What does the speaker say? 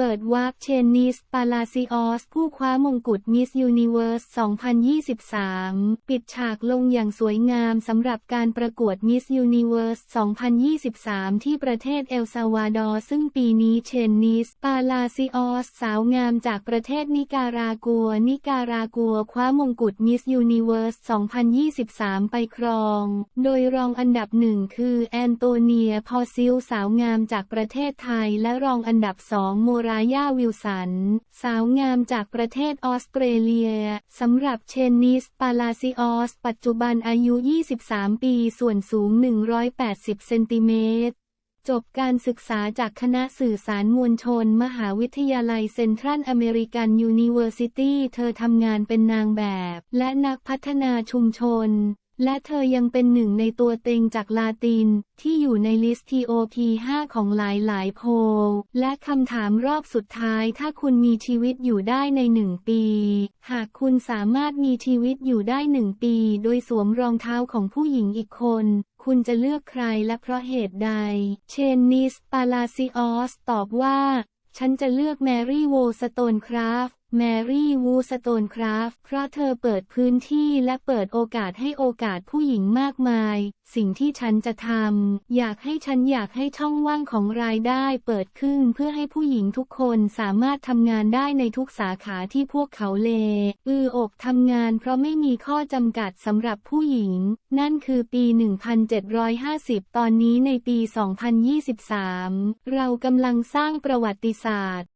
เปิดวาร์ปเชนนิส ปาลาซิออส ผู้คว้ามงกุฎมิสยูนิเวิร์ส 2023 ปิดฉากลงอย่างสวยงามสำหรับการประกวดมิสยูนิเวิร์ส 2023 ที่ประเทศเอลซาวาดอร์ ซึ่งปีนี้เชนนิส ปาลาซิออส สาวงามจากประเทศนิการากัว นิการากัว คว้ามงกุฎมิสยูนิเวิร์ส 2023 ไปครอง โดยรองอันดับหนึ่งคือแอนโตเนีย พอซิล สาวงามจากประเทศไทย และรองอันดับสองโมรายาวิลสัน สาวงามจากประเทศออสเตรเลีย สำหรับเชนนิส ปาลาซิออส ปัจจุบันอายุ 23 ปีส่วนสูง 180 เซนติเมตรจบการศึกษาจากคณะสื่อสารมวลชน มหาวิทยาลัยเซ็นทรัลอเมริกันยูนิเวอร์ซิตี้ เธอทำงานเป็นนางแบบ และนักพัฒนาชุมชน และเธอยังเป็นหนึ่งในตัวเต็งจากลาติน ที่อยู่ในลิสต์ TOP 5 ของหลายๆโพล และคำถามรอบสุดท้ายถ้าคุณมีชีวิตอยู่ได้ในหนึ่งปี หากคุณสามารถมีชีวิตอยู่ได้หนึ่งปี โดยสวมรองเท้าของผู้หญิงอีกคน คุณจะเลือกใครและเพราะเหตุใด เชนนิส ปาลาซิออส ตอบว่า ฉันจะเลือกแมรี่โวสโตนคราฟแมรี่วูสโตนคราฟเพราะเธอเปิดพื้นที่และเปิดโอกาสให้โอกาสผู้หญิงมากมาย สิ่งที่ฉันจะทำ อยากให้ฉันอยากให้ช่องว่างของรายได้เปิดขึ้นเพื่อให้ผู้หญิงทุกคนสามารถทำงานได้ในทุกสาขาที่พวกเขาเล อืออกทำงานเพราะไม่มีข้อจำกัดสำหรับผู้หญิง นั่นคือปี 1750 ตอนนี้ในปี 2023 เรากำลังสร้างประวัติศาสตร์